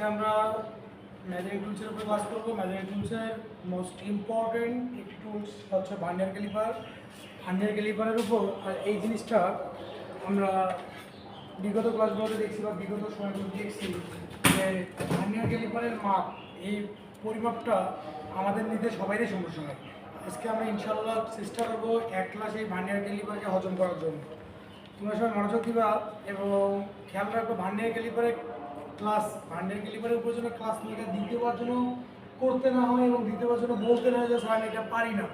আজকে আমরা ম্যাজিক টুলসের উপর ক্লাস করব। ম্যাজিক টুলসের মোস্ট ইম্পর্টেন্ট একটি টুলস হচ্ছে ভান্ডার ক্যালিপার। ভান্ডার ক্যালিপারের উপর আর এই জিনিসটা আমরা বিগত ক্লাসগুলোতে দেখছি বা বিগত সময়গুলো দেখছি যে ভান্ডার ক্যালিপারের মাপ, এই পরিমাপটা আমাদের নিতে সবাইরই সমস্যা হয়। আজকে আমরা ইনশাল্লাহ চেষ্টা করব এক ক্লাস এই ভান্ডার ক্যালিপারকে হজম করার জন্য। তোমরা সবাই মনোযোগ দিবা এবং খেয়াল রাখব ভান্ডার ক্যালিপারে ক্লাস ভান্ডার ক্যালিপারের উপর জন্য ক্লাস নিয়ে দ্বিতীয়বার জন্য করতে না হয় এবং দ্বিতীয়বার জন্য বলতে না হয় যে স্যার আমি এটা পারি না।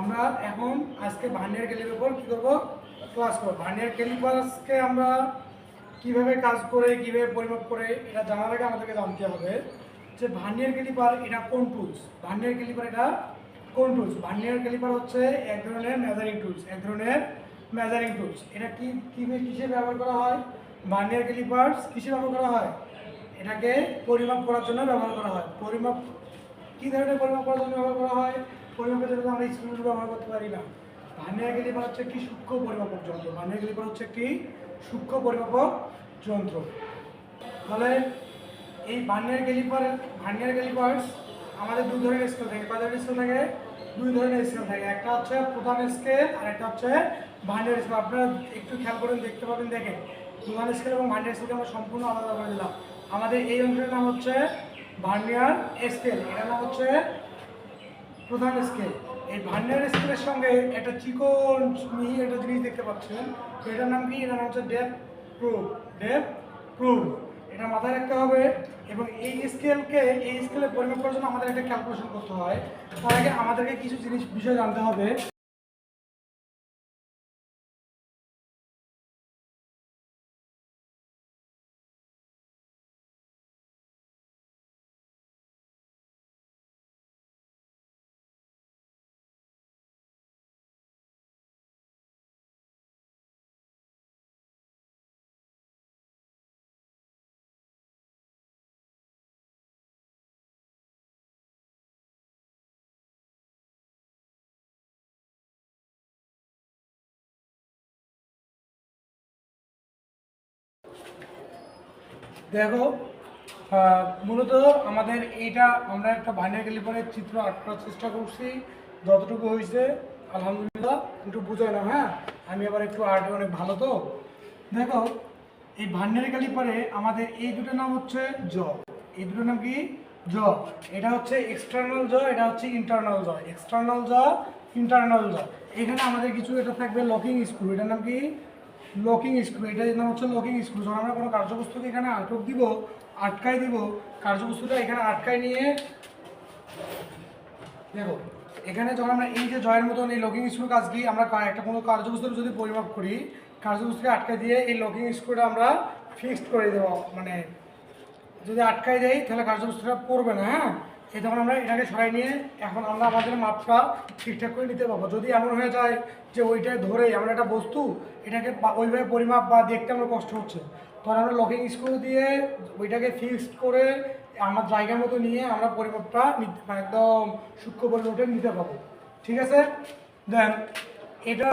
আমরা এখন আজকে ভান্ডার ক্যালিপার উপর কী করব? ক্লাস করব। ভান্ডার ক্যালিপারসকে আমরা কীভাবে কাজ করে, কীভাবে পরিমাপ করে, এটা জানার আগে আমাদেরকে জানতে হবে যে ভান্ডার ক্যালিপার এটা কোন টুলস ভান্ডার ক্যালিপার এটা কোন টুলস ভান্ডার ক্যালিপার হচ্ছে এক ধরনের মেজারিং টুলস এক ধরনের মেজারিং টুলস এটা কি, কীভাবে, কিসে ব্যবহার করা হয়? ভান্ডার ক্যালিপার্স কিসে ব্যবহার করা হয়? এটাকে পরিমাপ করার জন্য ব্যবহার করা হয়। পরিমাপ, কী ধরনের পরিমাপ করার জন্য ব্যবহার করা হয়? পরিমাপের জন্য আমরা স্কুল ব্যবহার করতে পারি না। ভান্ডার ক্যালিপার হচ্ছে একটি সূক্ষ্ম পরিমাপক যন্ত্র। ভান্ডার ক্যালিপার হচ্ছে একটি সূক্ষ্ম পরিমাপক যন্ত্র। তাহলে এই ভান্ডার ক্যালিপার ভান্ডার ক্যালিপার্স আমাদের দুই ধরনের স্কেল থাকে। কয় ধরনের স্কেল থাকে? দুই ধরনের স্কেল থাকে। একটা হচ্ছে প্রধান স্কেল আর একটা হচ্ছে ভান্ডার স্কেল আপনারা একটু খেয়াল করেন, দেখতে পাবেন, দেখেন। প্রধান স্কেল এবং ভান্ডার স্কেলকে আমরা সম্পূর্ণ আলাদা করে দিলাম। আমাদের এই অংশের নাম হচ্ছে ভান্ডার স্কেল এটার নাম হচ্ছে প্রধান স্কেল এই ভান্ডার স্কেলের সঙ্গে একটা চিকন, মিহি একটা জিনিস দেখতে পাচ্ছেন। এটার নাম কি? এটার নাম হচ্ছে ডেপ প্রুফ ডেপ প্রুফ এটা মাথায় রাখতে হবে এবং এই স্কেলকে এই স্কেলে পরিমাপ করার জন্য আমাদের একটা ক্যালকুলেশন করতে হয়। তার আগে আমাদেরকে কিছু জিনিস, বিষয় জানতে হবে। দেখো মূলত আমাদের এইটা আমরা একটা ভাইনার ক্যালিপারের চিত্র আঁকার চেষ্টা করছি। যতটুকু হয়েছে, আলহামদুলিল্লাহ, একটু বুঝাই না হ্যাঁ? আমি আবার একটু আর্টে অনেক ভালো তো? দেখো, এই ভান্ডারি ক্যালিপারে আমাদের এই দুটো নাম হচ্ছে জ। এই দুটো নাম কি? জ। এটা হচ্ছে এক্সটার্নাল জ, এটা হচ্ছে ইন্টারনাল জ। এক্সটার্নাল জ ইন্টারনাল জ। এখানে আমাদের কিছু এটা থাকবে লকিং স্ক্রু এটার নাম কি? লকিং স্ক্রু এটা নাম হচ্ছে লকিং স্ক্রু যখন আমরা কোনো কার্যবস্তুকে এখানে আটক দিব, আটকাই দিব, কার্যবস্তুটা এখানে আটকাই নিয়ে দেখো, এখানে যখন আমরা এই যে জয়ের মতন এই লকিং স্ক্রু কাজ কি, আমরা একটা কোনো কার্যবস্তুর যদি পরিমাপ করি, কার্যবস্তুকে আটকাই দিয়ে এই লকিং স্ক্রুটা আমরা ফিক্সড করে দেবো মানে যদি আটকাই দেয় তাহলে কার্যবস্তুটা পড়বে না হ্যাঁ? এই তখন আমরা এটাকে সরাই নিয়ে এখন আমরা আমাদের মাপটা ঠিকঠাক করে নিতে পারব। যদি এমন হয়ে যায় যে ওইটায় ধরে আমরা একটা বস্তু, এটাকে ওইভাবে পরিমাপ বা দেখতে আমরা কষ্ট হচ্ছে, তখন আমরা লকিং স্ক্রু দিয়ে ওইটাকে ফিক্সড করে আমার জায়গা মতো নিয়ে আমরা পরিমাপটা মানে একদম সূক্ষ্ম পরিমাপটা নিতে পারব। ঠিক আছে? দেন এটা,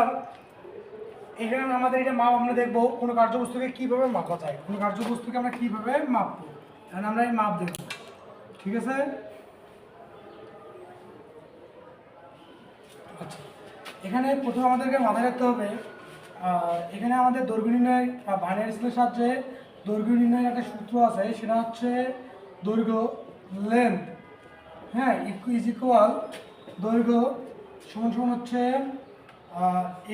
এখানে আমাদের এটা মাপ আমরা দেখব কোনো কার্যবস্তুকে কীভাবে মাপা যায়, কোনো কার্যবস্তুকে আমরা কীভাবে মাপবো। তাহলে আমরা এই মাপ দেখব। ঠিক আছে? আচ্ছা। এখানে প্রথমে আমাদেরকে মাথায় রাখতে হবে এখানে আমাদের দৈর্ঘ্য নির্ণয় বা বাইনারি স্কেলের সাহায্যে দৈর্ঘ্য নির্ণয়ের একটা সূত্র আছে, সেটা হচ্ছে দৈর্ঘ্য লেন্থ হ্যাঁ ইজ ইকুয়াল দৈর্ঘ্য সমান সমান হচ্ছে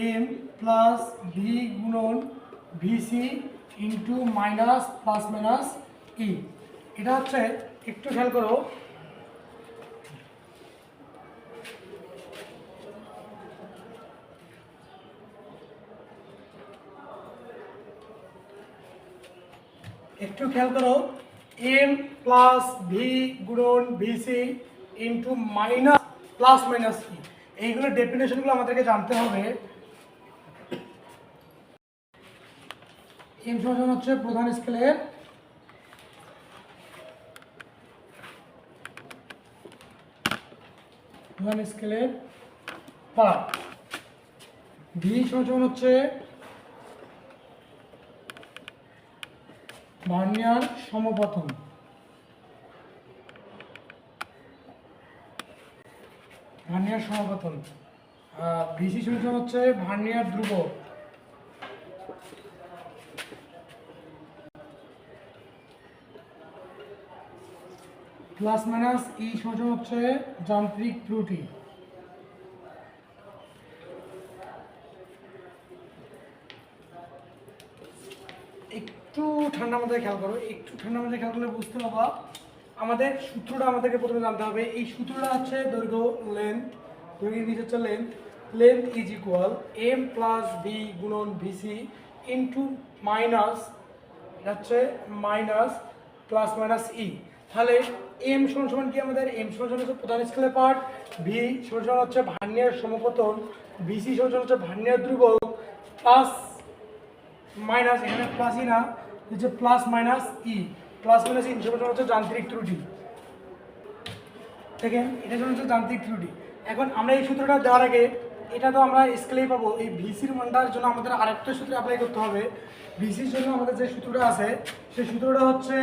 এম প্লাস ভি গুণন VC into minus plus minus E এটা হচ্ছে, একটু খেয়াল করো একটু খেয়াল করো এম প্লাস ভি গুণন VC into minus plus minus E এইগুলোর ডেফিনেশনগুলো আমাদেরকে জানতে হবে। এম সমান হচ্ছে প্রধান স্কেলের প্রধান স্কেলের পার্ট ভি সমান হচ্ছে ভার্নিয়ার সমপতন। ভার্নিয়ার সমপতন। ভিসি সূচনা হচ্ছে ভার্নিয়ার ধ্রুব। প্লাস মাইনাস ই সূচনা হচ্ছে যান্ত্রিক ত্রুটি। একটু ঠান্ডা মাথায় খেয়াল করো, একটু ঠান্ডা মাথায় খেয়াল করলে বুঝতে পারবা আমাদের সূত্রটা আমাদেরকে প্রথমে জানতে হবে। এই সূত্রটা হচ্ছে দৈর্ঘ্য লেন্থ দৈর্ঘ্যের নিচে হচ্ছে length length is equal M plus B গুণন ভিসি ইন্টু মাইনাস হচ্ছে মাইনাস প্লাস মাইনাস ই তাহলে এম সমান সমান কি আমাদের? এম সমান সমান হচ্ছে প্রধান স্কেলের পার্ট ভি সমান সমান হচ্ছে ভার্নিয়ার সমপতন ভিসি সমান সমান হচ্ছে ভার্নিয়ার ধ্রুবক প্লাস মাইনাস এখানে প্লাসই না। হচ্ছে plus minus E plus minus E সমান হচ্ছে যান্ত্রিক ত্রুটি। দেখেন, এটা হচ্ছে যান্ত্রিক ত্রুটি। এখন আমরা এই সূত্রটা দেওয়ার আগে, এটা তো আমরা স্কেলেই পাবো। এই ভিসির মানটার জন্য আমাদের আরেকটা সূত্র অ্যাপ্লাই করতে হবে। ভিসির জন্য আমাদের যে সূত্রটা আছে, সেই সূত্রটা হচ্ছে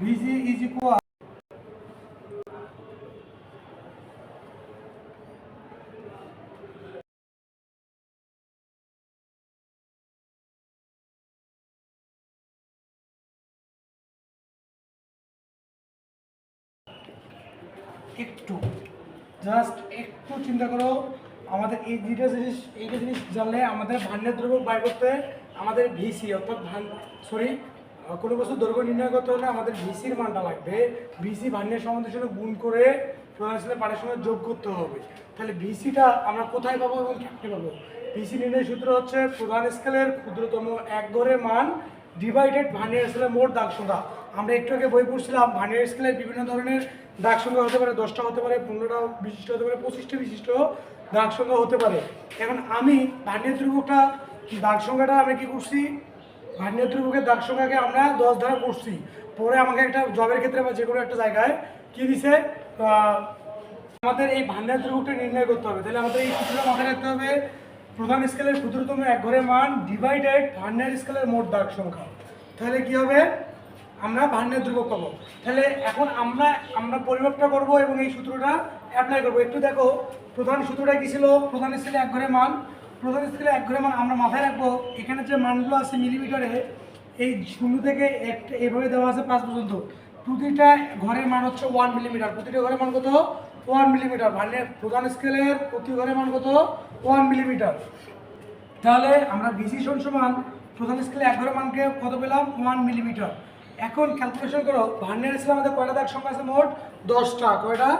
ভিজি ইজ ইকুয়াল একটু জাস্ট একটু চিন্তা করো, আমাদের এই দুইটা জিনিস এইটা জিনিস জানলে আমাদের ভান্ডের দ্রব্য বাই করতে আমাদের ভিসি অর্থাৎ ভান সরি কোনো বস্তু দৈর্ঘ্য নির্ণয় করতে হলে আমাদের ভিসির মানটা লাগবে। ভিসি ভান্ডের সম্বন্ধের সঙ্গে গুণ করে প্রধানশীলের পাড়ের সঙ্গে যোগ করতে হবে। তাহলে ভিসিটা আমরা কোথায় পাবো এবং কেমনে পাবো? ভিসি নির্ণয় সূত্র হচ্ছে প্রধান স্কেলের ক্ষুদ্রতম এক ঘরের মান ডিভাইডেড ভার্নিয়ার স্কেলের মোট দাগ সংখ্যা। আমরা একটু আগে বই পড়ছিলাম ভার্নিয়ার স্কেলের বিভিন্ন ধরনের দাগ সংখ্যা হতে পারে দশটা হতে পারে, পনেরোটা বিশিষ্ট হতে পারে, পঁচিশটা বিশিষ্ট দাগ সংখ্যা হতে পারে। এখন আমি ভার্নিয়ার ধ্রুবকটা দাগ সংখ্যাটা আমি কি করছি? ভার্নিয়ার ধ্রুবকের দাগ সংখ্যাকে আমরা দশ ধারা করছি। পরে আমাকে একটা জবের ক্ষেত্রে বা যে কোনো একটা জায়গায় কি দিছে? আমাদের এই ভান্ডার ধ্রুবকটা নির্ণয় করতে হবে। তাহলে আমাদের এই সূত্রটা মাথায় রাখতে হবে, প্রধান স্কেলের ক্ষুদ্রতম এক ঘরের মান ডিভাইডেড ভান্ডার স্কেলের মোট দাগ সংখ্যা। তাহলে কি হবে? আমরা ভান্ডার ধ্রুবক পাবো। তাহলে এখন আমরা আমরা পরিমাপটা করব এবং এই সূত্রটা অ্যাপ্লাই করব। একটু দেখো, প্রধান সূত্রটা কি ছিল? প্রধান স্কেলে এক ঘরে মান। প্রধান স্কেলে এক ঘরে মান আমরা মাথায় রাখব। এখানে যে মানগুলো আছে মিলিমিটারে, এই শূন্য থেকে একটা এভাবে দেওয়া আছে পাঁচ পর্যন্ত। প্রতিটা ঘরের মান হচ্ছে ওয়ান মিলিমিটার প্রতিটা ঘরের মান কত? ওয়ান মিলিমিটার মানে প্রধান স্কেলের প্রতি ঘরের মান কত? ওয়ান মিলিমিটার তাহলে আমরা বিসি সমান প্রধান স্কেলে এক ঘরের মানকে কত পেলাম? ওয়ান মিলিমিটার এখন ক্যালকুলেশন করো ভার্নিয়ার স্কেলে আমাদের কয়টা দাগ? সংখ্যা আছে মোট দশটা। কয়টা?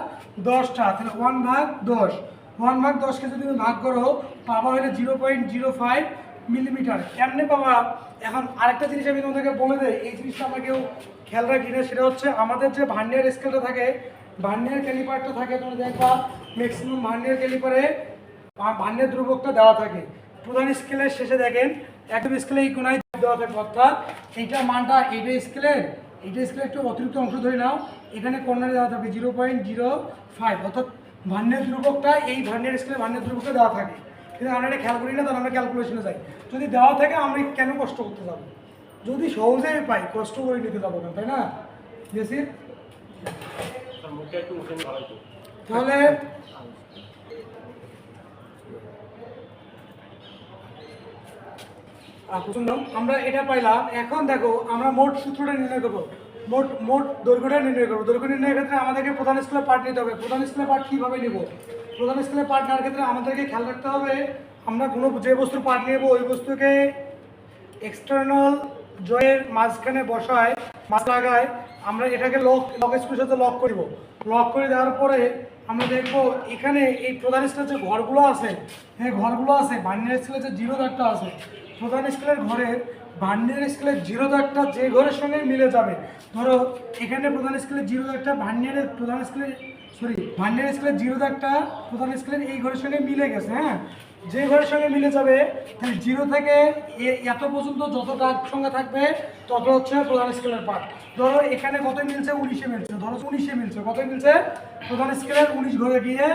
দশটা। তাহলে ওয়ান ভাগ দশ। ওয়ান ভাগ দশকে যদি তুমি ভাগ করো, পাবা হলে zero point zero five millimetre কেমনে পাবা? এখন আরেকটা জিনিস আমি তোমাদেরকে বলে দেয় এই জিনিসটা আমরা কেউ খেয়াল রাখি না, সেটা হচ্ছে আমাদের যে ভার্নিয়ার স্কেলটা থাকে ভার্নিয়ার ক্যালিপারটা থাকে তোমরা দেখবা ম্যাক্সিমাম ভার্নিয়ার ক্যালিপারে ভান্ডের ধ্রুবকটা দেওয়া থাকে। প্রধান স্কেলের শেষে দেখেন একদম স্কেলে এই কোনায় দেওয়া থাকে অর্থাৎ এইটা মানটা এইটা স্কেলের এইটা স্কেলের একটু অতিরিক্ত অংশ ধরে নাও এখানে কর্নারে দেওয়া থাকবে জিরো পয়েন্ট জিরো ফাইভ অর্থাৎ ভান্ডের ধ্রুবকটা এই ভান্ডের স্কেলে ভান্ডের ধ্রুবকটা দেওয়া থাকে। কিন্তু আমরা এটা খেয়াল করি না তাহলে আমরা ক্যালকুলেশনে যাই। যদি দেওয়া থাকে আমরা কেন কষ্ট করতে যাব? যদি সহজে পাই কষ্ট করে নিতে যাব না তাই না? জেসির একটু তাহলে প্রথম আমরা এটা পাইলাম। এখন দেখো, আমরা মোট সূত্রটা নির্ণয় করব। মোট মোট দৈর্ঘ্যটা নির্ণয় করব। দৈর্ঘ্য নির্ণয়ের ক্ষেত্রে আমাদেরকে প্রধান স্কেলের পার্ট নিতে হবে। প্রধান স্কেলের পার্ট কীভাবে নিব? প্রধান স্কেলের পার্ট নেওয়ার ক্ষেত্রে আমাদেরকে খেয়াল রাখতে হবে, আমরা কোনো যে বস্তুর পার্ট নেব, ওই বস্তুকে এক্সটার্নাল জয়ের মাঝখানে বসায় মাছ লাগায় আমরা এটাকে লক লক স্কুলের সাথে লক করব। লক করে দেওয়ার পরে আমরা দেখব এখানে এই প্রধান স্কেলের যে ঘরগুলো আছে, এই ঘরগুলো আছে ভান্ডার স্কেলের যে জিরো দাগটা আছে প্রধান স্কেলের ঘরের ভান্ডার স্কেলের জিরো দাগটা যে ঘরের সঙ্গে মিলে যাবে। ধরো, এখানে প্রধান স্কেলের জিরো দাগটা ভান্ডারের প্রধান স্কেলের সরি ভান্ডার স্কেলের জিরো দাগটা প্রধান স্কেলের এই ঘরের সঙ্গে মিলে গেছে হ্যাঁ? যে ঘরের সঙ্গে মিলে যাবে, তাহলে জিরো থেকে এত পর্যন্ত যত দাগ সংখ্যা থাকবে, তত হচ্ছে প্রধান স্কেলের পার্ট ধরো, এখানে কত মিলছে? উনিশে মিলছে। ধরো, উনিশে মিলছে। কত মিলছে? প্রধান স্কেলের উনিশ ঘরে গিয়ে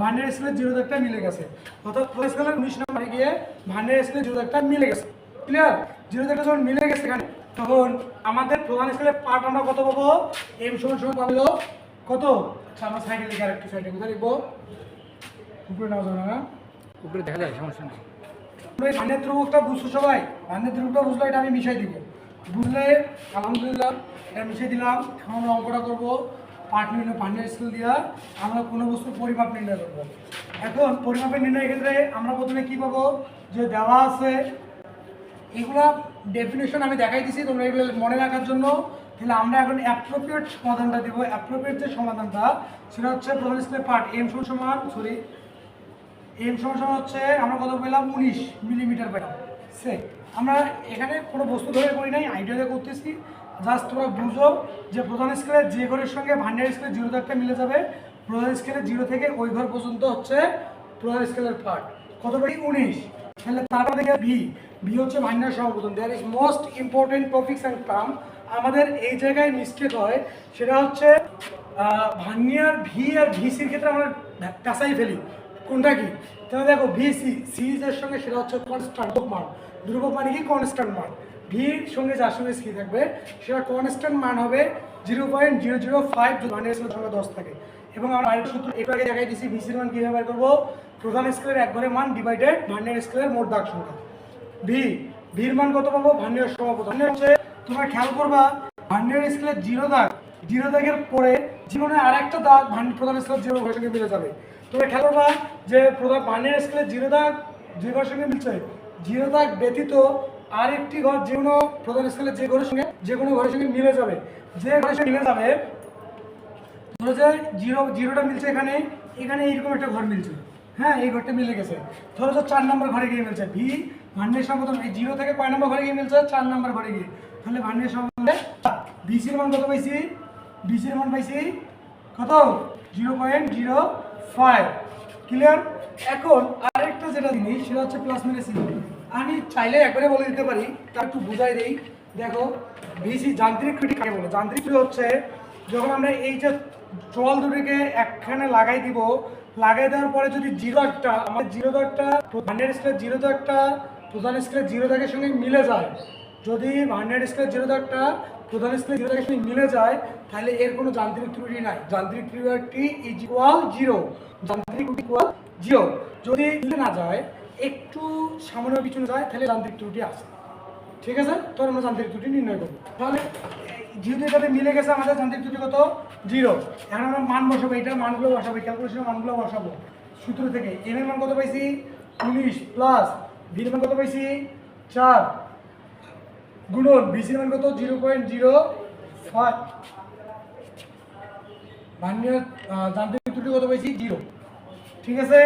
ভান্ডার স্কেলের জিরো দাগটা মিলে গেছে। অর্থাৎ প্রধান স্কেলের উনিশ নম্বরে গিয়ে ভান্ডার স্কেলের জিরো দাগটা মিলে গেছে। ক্লিয়ার জিরো দাগটা যখন মিলে গেছে এখানে তখন আমাদের প্রধান স্কেলের পার্ট আমরা কত পাবো? এম সমান সমান পাবো কত? আচ্ছা আমরা সাইডে লিখে আরেকটু সাইডে কোথায় লিখব? উপরে নেওয়া যাবে না উপরে দেখা যায় সমস্যা নেই। এই ধানের ধ্রুবকটা বুঝছ সবাই? ধানের ধ্রুবকটা বুঝলে এটা আমি মিশাই দিব। বুঝলে আলহামদুলিল্লাহ এটা মিশিয়ে দিলাম। এখন আমরা অঙ্কটা করব। পার্ট নির্ণয় পান্ডের স্কেল দিয়া আমরা কোনো বস্তুর পরিমাপ নির্ণয় করব। এখন পরিমাপের নির্ণয়ের ক্ষেত্রে আমরা প্রথমে কি পাবো? যে দেওয়া আছে, এগুলা ডেফিনেশন আমি দেখাই দিছি, তোমরা এগুলো মনে রাখার জন্য। তাহলে আমরা এখন অ্যাপ্রোপ্রিয়েট সমাধানটা দিব। অ্যাপ্রোপ্রিয়েট যে সমাধানটা, সেটা হচ্ছে প্রথম স্কেলের পার্ট এম সমান সমান সরি এম সমান সমান হচ্ছে আমরা কত পেলাম? উনিশ মিলিমিটার পেলাম। সে আমরা এখানে কোনো বস্তু ধরে করি নাই আইডিয়া করতেছি। জাস্ট তোমরা বুঝো যে প্রধান স্কেলের যে ঘরের সঙ্গে ভান্ডার স্কেলের জিরো একটা মিলে যাবে, প্রধান স্কেলের জিরো থেকে ওই ঘর পর্যন্ত হচ্ছে প্রধান স্কেলের পার্ট কত পারি? উনিশ। তাহলে তারপর থেকে ভি ভি হচ্ছে ভান্ডার সর্বপ্রথম। There is most important topics and term আমাদের এই জায়গায় মিস্টেক হয়। সেটা হচ্ছে ভান্নিয়ার ভি আর ভিসির ক্ষেত্রে আমরা পেঁচাই ফেলি। কোনটা কি? তাহলে দেখো ভিসি সিরিজের সঙ্গে সেটা হচ্ছে কনস্ট্যান্ট মান ধ্রুবক মানে কি? কনস্ট্যান্ট মান ভির সঙ্গে যার সঙ্গে সি থাকবে, সেটা কনস্ট্যান্ট মান হবে zero point zero zero five মানের সংখ্যা দশ থাকে। এবং আমরা আরেকটা সূত্র একটু আগে দেখাই দিচ্ছি ভিসির মান কীভাবে বের করব? প্রধান স্কেলের এক মান ডিভাইডেড ভান্ডের স্কেলের মোট দাগ সংখ্যা। ভি ভির মান কত পাবো? ভান্ডের সমাপত। ভান্ডের হচ্ছে, তোমরা খেয়াল করবা ভান্ডের স্কেলের জিরো দাগ জিরো দাগের পরে জীবনে আরেকটা দাগ ভান্ড প্রধান স্কেলের জিরো ঘরের মিলে যাবে। তোমরা খেয়াল করবা যে প্রধান ভান্ডের স্কেলের জিরো দাগ ঘরের সঙ্গে মিলছে। জিরো দাগ ব্যতীত আরেকটি ঘর যে কোনো প্রধান স্কেলের যে ঘরের সঙ্গে, যে কোনো ঘরের সঙ্গে মিলে যাবে। যে ঘরের সঙ্গে মিলে যাবে, ধরো যে জিরো, জিরোটা মিলছে এখানে এখানে এইরকম একটা ঘর মিলছে। হ্যাঁ এই ঘরটা মিলে গেছে। ধরো যে চার নম্বর ঘরে গিয়ে মিলছে। ভি ভান্ডের সম্বোধন এই জিরো থেকে কয় নম্বর ঘরে গিয়ে মিলছে, চার নম্বর ঘরে গিয়ে। তাহলে ভান্ডের সম্বন্ধে বিসির মান কত পাইছি? বিসির মান পাইছি কত? Zero point zero five. Clear? এখন আরেকটা যেটা জিনিস, সেটা হচ্ছে প্লাস মাইনাস আমি চাইলে একবারে বলে দিতে পারি তা একটু বুঝাই দিই। দেখো ভিসি যান্ত্রিক ত্রুটি কাকে বলে? যান্ত্রিক ত্রুটি হচ্ছে যখন আমরা এই যে জল দুটিকে একখানে লাগাই দিব, লাগাই দেওয়ার পরে যদি জিরো একটা, আমাদের জিরো একটা হান্ড্রেড স্কেলের জিরো একটা প্রধান স্কেলের জিরো দাগের সঙ্গে মিলে যায়। যদি হান্ড্রেড স্কেলের জিরো একটা প্রধান স্কেলের জিরো দাগের সঙ্গে মিলে যায়, তাহলে এর কোনো যান্ত্রিক ত্রুটি নাই। যান্ত্রিক ত্রুটি ইজ ইকুয়াল জিরো যান্ত্রিক ইকুয়াল জিরো যদি মিলে না যায় একটু সামান্য পিছনে যায়, তাহলে যান্ত্রিক ত্রুটি আসে ঠিক আছে? তোর আমরা যান্ত্রিক ত্রুটি নির্ণয় করব। তাহলে, যেহেতু এটাতে মিলে গেছে আমাদের যান্ত্রিক ত্রুটি কত? জিরো। এখন আমরা মান বসাবো এটার মানগুলো বসাবো ক্যালকুলেশনের মানগুলো বসাবো। সূত্র থেকে এম এর মান কত পাইছি? উনিশ প্লাস ভির মান কত পাইছি? চার। গুণন বিসির মান কত? জিরো পয়েন্ট জিরো ফাইভ মান্য যান্ত্রিক ত্রুটি কত পাইছি? জিরো। ঠিক আছে?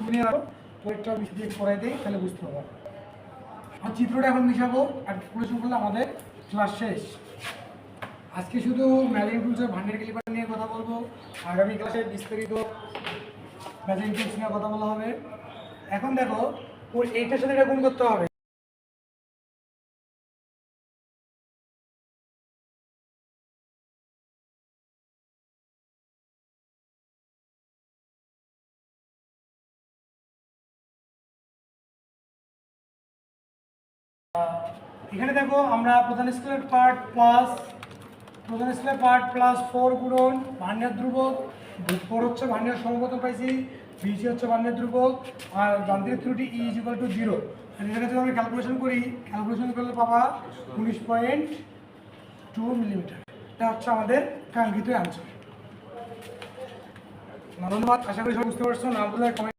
তুমি রাখো, পরেরটা বেশি দিয়ে করাই দিই, তাহলে বুঝতে পারব। আর চিত্রটা এখন মিশাবো, আর ক্যালকুলেশন করলে আমাদের ক্লাস শেষ। আজকে শুধু ম্যালিং টুলসের ভান্ডার ক্যালিপার নিয়ে কথা বলব। আগামী ক্লাসে বিস্তারিত ম্যালিং টুলস নিয়ে কথা বলা হবে। এখন দেখো, ওর এইটার সাথে এটা গুণ করতে হবে। এখানে দেখো আমরা প্রধান স্কেলের পার্ট প্লাস প্রধান স্কেলের পার্ট প্লাস ফোর গুণন ভান্ডার ধ্রুবক ফোর হচ্ছে ভান্ডার সমপতন পাইছি বিসি হচ্ছে ভান্ডার ধ্রুবক, আর যান্ত্রিক ত্রুটি E is equal to zero এটাকে যদি আমরা ক্যালকুলেশন করি ক্যালকুলেশন করলে পাবা উনিশ পয়েন্ট টু মিলিমিটার এটা হচ্ছে আমাদের কাঙ্ক্ষিত অ্যান্সার ধন্যবাদ, আশা করি সব বুঝতে পারছ। না